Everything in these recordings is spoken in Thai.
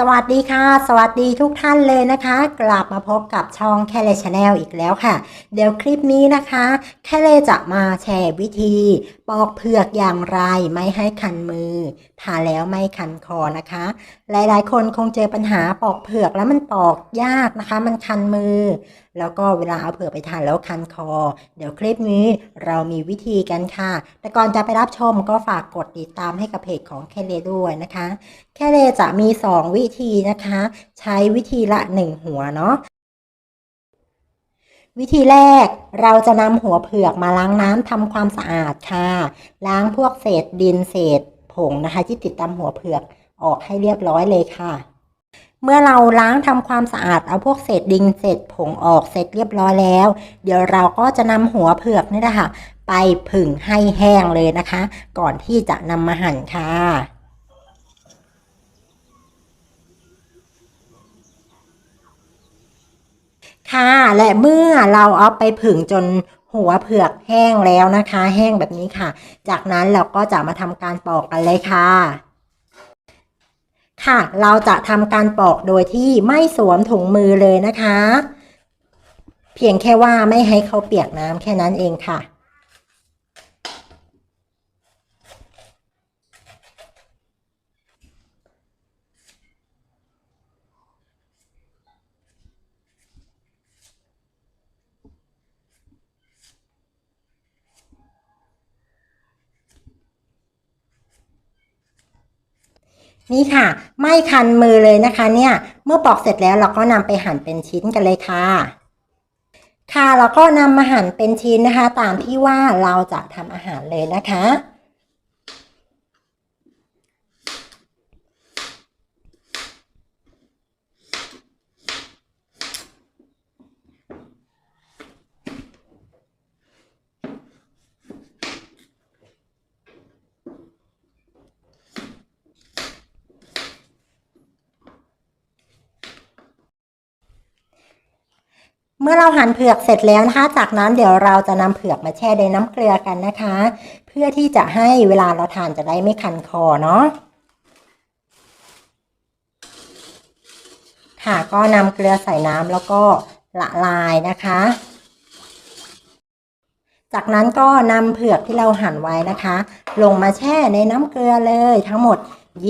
สวัสดีค่ะ สวัสดีทุกท่านเลยนะคะ กลับมาพบกับช่องแคเลชาแนลอีกแล้วค่ะ เดี๋ยวคลิปนี้นะคะ แคเลจะมาแชร์วิธี ปอกเผือกอย่างไรไม่ให้คันมือทาแล้วไม่คันคอนะคะ หลายๆ คนคงเจอปัญหาปอกเผือกแล้วมันปอกยากนะคะ มันคันมือ แล้วก็เวลาเอาเผือกไปทานแล้วคันคอ เดี๋ยวคลิปนี้เรามีวิธีกันค่ะ แต่ก่อนจะไปรับชมก็ฝากกดติดตามให้กับเพจของแคเลด้วยนะคะ แคเลจะมี 2 วิธีนะคะ ใช้วิธีละ 1 หัวเนาะวิธีแรกเราจะนำหัวเผือกมาล้างน้ำทำความสะอาดค่ะ ล้างพวกเศษดินเศษผงนะคะ ที่ติดตามหัวเผือกออกให้เรียบร้อยเลยค่ะ เมื่อเราล้างทำความสะอาดเอาพวกเศษดินเศษผงออกเสร็จเรียบร้อยแล้ว เดี๋ยวเราก็จะนำหัวเผือกนี่นะคะ ไปผึ่งให้แห้งเลยนะคะ ก่อนที่จะนำมาหั่นค่ะค่ะและเมื่อเราเอาไปผึ่งจนหัวเผือกแห้งแล้วนะคะ แห้งแบบนี้ค่ะ จากนั้นเราก็จะมาทำการปอกกันเลยค่ะ ค่ะ เราจะทำการปอกโดยที่ไม่สวมถุงมือเลยนะคะ เพียงแค่ว่าไม่ให้เขาเปียกน้ำแค่นั้นเองค่ะ นี่ค่ะ ไม่คันมือเลยนะคะ เนี่ย เมื่อปอกเสร็จแล้วเราก็นำไปหั่นเป็นชิ้นกันเลยค่ะ ค่ะเราก็นำมาหั่นเป็นชิ้นนะคะ ตามที่ว่าเราจะทำอาหารเลยนะคะ มื่อเราหั่นเผือกเสร็จแล้วนะคะ จากนั้นเดี๋ยวเราจะนำเผือกมาแช่ในน้ำเกลือกันนะคะ เพื่อที่จะให้เวลาเราทานจะได้ไม่คันคอเนาะค่ะก็นำเกลือใส่น้ำแล้วก็ละลายนะคะ จากนั้นก็นำเผือกที่เราหั่นไว้นะคะ ลงมาแช่ในน้ำเกลือเลยทั้งหมด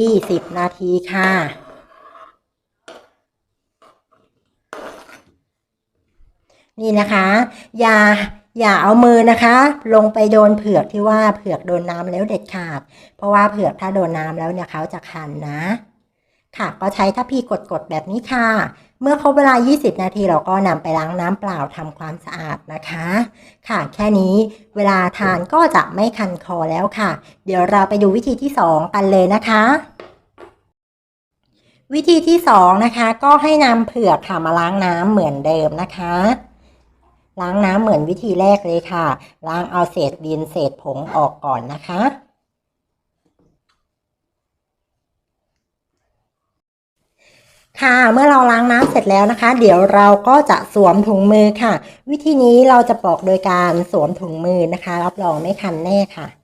20 นาทีค่ะ นี่นะคะ อย่าอย่าเอามือนะคะ ลงไปโดนเผือกที่ว่าเผือกโดนน้ำแล้วเด็ดขาด เพราะว่าเผือกถ้าโดนน้ำแล้วเนี่ยเขาจะคันนะ ค่ะก็ใช้ทัพพีกดๆแบบนี้ค่ะ เมื่อครบเวลา 20 นาทีเราก็นำไปล้างน้ำเปล่าทำความสะอาดนะคะ ค่ะแค่นี้เวลาทานก็จะไม่คันคอแล้วค่ะ เดี๋ยวเราไปดูวิธีที่ 2 กันเลยนะคะวิธีที่2นะคะก็ให้นำเผือกค่ะมาล้างน้ำเหมือนเดิมนะคะ ล้างน้ำเหมือนวิธีแรกเลยค่ะ ล้างเอาเศษดินเศษผงออกก่อนนะคะ ค่ะเมื่อเราล้างน้ำเสร็จแล้วนะคะ เดี๋ยวเราก็จะสวมถุงมือค่ะ วิธีนี้เราจะปอกโดยการสวมถุงมือนะคะ รับรองไม่คันแน่ค่ะ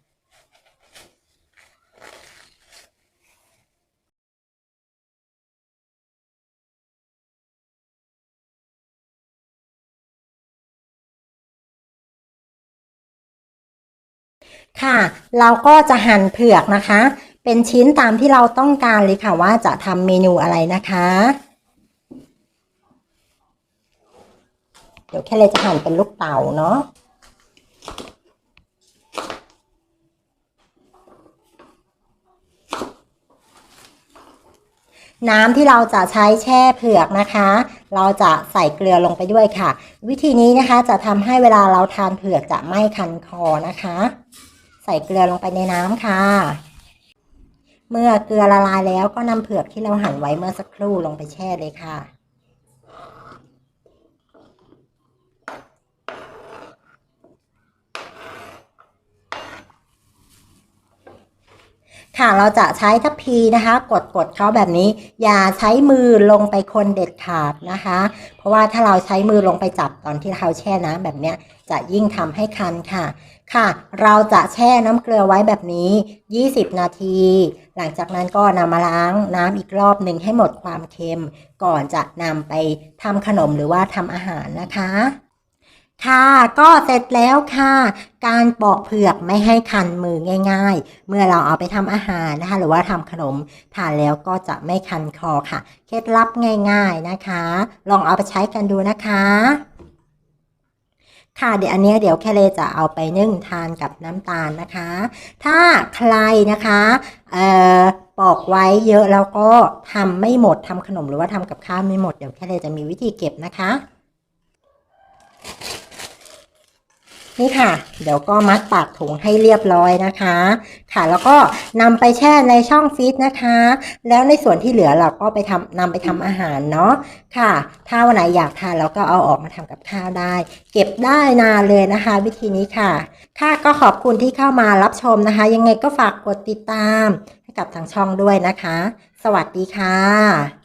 ค่ะ เราก็จะหั่นเผือกนะคะ เป็นชิ้นตามที่เราต้องการเลยค่ะว่าจะทำเมนูอะไรนะคะ เดี๋ยวแค่เลยจะหั่นเป็นลูกเต๋าเนาะน้ำที่เราจะใช้แช่เผือกนะคะ เราจะใส่เกลือลงไปด้วยค่ะ วิธีนี้นะคะจะทำให้เวลาเราทานเผือกจะไม่คันคอนะคะ ใส่เกลือลงไปในน้ำค่ะ เมื่อเกลือละลายแล้วก็นำเผือกที่เราหั่นไว้เมื่อสักครู่ลงไปแช่เลยค่ะค่ะเราจะใช้ทัพพีนะคะ กดกดเขาแบบนี้ อย่าใช้มือลงไปคนเด็ดขาดนะคะ เพราะว่าถ้าเราใช้มือลงไปจับตอนที่เราแช่น้ำแบบเนี้ย จะยิ่งทำให้คันค่ะ ค่ะ เราจะแช่น้ำเกลือไว้แบบนี้ 20 นาที หลังจากนั้นก็นำมาล้างน้ำอีกรอบหนึ่งให้หมดความเค็ม ก่อนจะนำไปทำขนมหรือว่าทำอาหารนะคะค่ะก็เสร็จแล้วค่ะ การปอกเผือกไม่ให้คันมือง่าย ๆ เมื่อเราเอาไปทำอาหารนะคะ หรือว่าทำขนมทานแล้วก็จะไม่คันคอค่ะ เคล็ดลับง่าย ๆนะคะ ลองเอาไปใช้กันดูนะคะ ค่ะเดี๋ยวอันนี้เดี๋ยวแคเลจะเอาไปนึ่งทานกับน้ำตาลนะคะ ถ้าใครนะคะเอ่อปอกไว้เยอะแล้วก็ทำไม่หมดทำขนมหรือว่าทำกับข้าวไม่หมดเดี๋ยวแคเลจะมีวิธีเก็บนะคะ นี่ค่ะ เดี๋ยวก็มัดปากถุงให้เรียบร้อยนะคะ ค่ะ แล้วก็นำไปแช่ในช่องฟรีซนะคะ แล้วในส่วนที่เหลือเราก็ไปทำนำไปทำอาหารเนาะค่ะ ถ้าวันไหนอยากทานเราก็เอาออกมาทำกับข้าวได้ เก็บได้นานเลยนะคะ วิธีนี้ค่ะ ค่ะก็ขอบคุณที่เข้ามารับชมนะคะ ยังไงก็ฝากกดติดตามให้กับทางช่องด้วยนะคะ สวัสดีค่ะ